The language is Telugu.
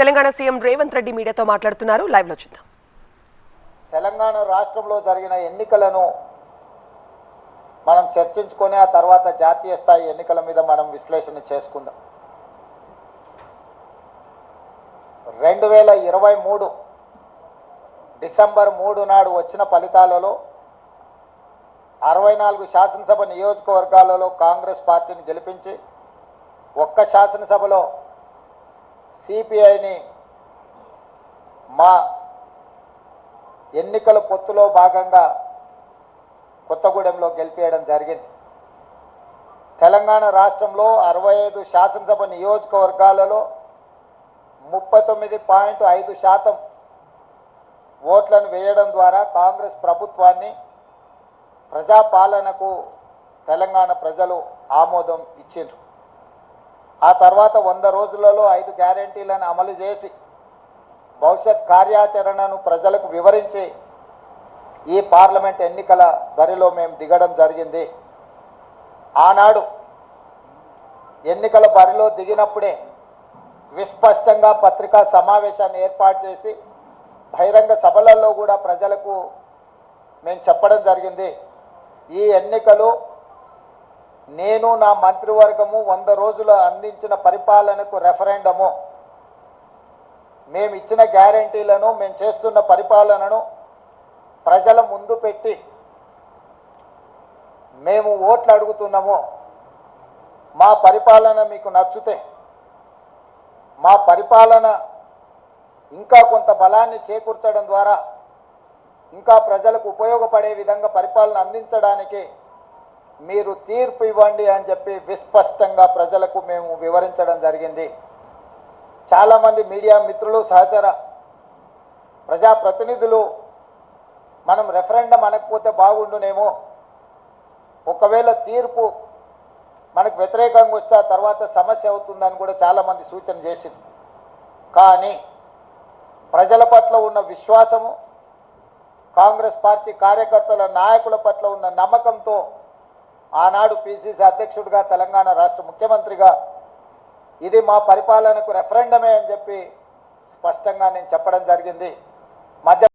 తెలంగాణ సీఎం రేవంత్ రెడ్డి మీడియాతో మాట్లాడుతున్నారు. లైవ్లో చూద్దాం. తెలంగాణ రాష్ట్రంలో జరిగిన ఎన్నికలను మనం చర్చించుకొని ఆ తర్వాత జాతీయ స్థాయి ఎన్నికల మీద మనం విశ్లేషణ చేసుకుందాం. రెండు వేల ఇరవై మూడు డిసెంబర్ మూడు నాడు వచ్చిన ఫలితాలలో అరవై నాలుగు శాసనసభ నియోజకవర్గాలలో కాంగ్రెస్ పార్టీని గెలిపించి ఒక్క శాసనసభలో సిపిఐని మా ఎన్నికల పొత్తులో భాగంగా కొత్తగూడెంలో గెలిపేయడం జరిగింది. తెలంగాణ రాష్ట్రంలో అరవై ఐదు శాసనసభ నియోజకవర్గాలలో ముప్పై తొమ్మిది పాయింట్ ఐదు శాతం ఓట్లను వేయడం ద్వారా కాంగ్రెస్ ప్రభుత్వాన్ని ప్రజాపాలనకు తెలంగాణ ప్రజలు ఆమోదం ఇచ్చిండ్రు. ఆ తర్వాత వంద రోజులలో ఐదు గ్యారంటీలను అమలు చేసి భవిష్యత్ కార్యాచరణను ప్రజలకు వివరించి ఈ పార్లమెంట్ ఎన్నికల బరిలో మేము దిగడం జరిగింది. ఆనాడు ఎన్నికల బరిలో దిగినప్పుడే విస్పష్టంగా పత్రికా సమావేశాన్ని ఏర్పాటు చేసి బహిరంగ సభలలో కూడా ప్రజలకు మేము చెప్పడం జరిగింది. ఈ ఎన్నికలు నేను నా మంత్రివర్గము వంద రోజులు అందించిన పరిపాలనకు రెఫరెండము మేము ఇచ్చిన గ్యారంటీలను మేము చేస్తున్న పరిపాలనను ప్రజల ముందు పెట్టి మేము ఓట్లు అడుగుతున్నాము. మా పరిపాలన మీకు నచ్చితే మా పరిపాలన ఇంకా కొంత బలాన్ని చేకూర్చడం ద్వారా ఇంకా ప్రజలకు ఉపయోగపడే విధంగా పరిపాలన అందించడానికి మీరు తీర్పు ఇవ్వండి అని చెప్పి విస్పష్టంగా ప్రజలకు మేము వివరించడం జరిగింది. చాలామంది మీడియా మిత్రులు సహచర ప్రజాప్రతినిధులు మనం రెఫరెండం అనకపోతే బాగుండునేమో. ఒకవేళ తీర్పు మనకు వ్యతిరేకంగా వస్తే ఆ తర్వాత సమస్య అవుతుందని కూడా చాలామంది సూచన చేసింది. కానీ ప్రజల పట్ల ఉన్న విశ్వాసము కాంగ్రెస్ పార్టీ కార్యకర్తల నాయకుల పట్ల ఉన్న నమ్మకంతో ఆనాడు పిసిసి అధ్యక్షుడిగా తెలంగాణ రాష్ట్ర ముఖ్యమంత్రిగా ఇది మా పరిపాలనకు రెఫరెండమే అని చెప్పి స్పష్టంగా నేను చెప్పడం జరిగింది. మధ్య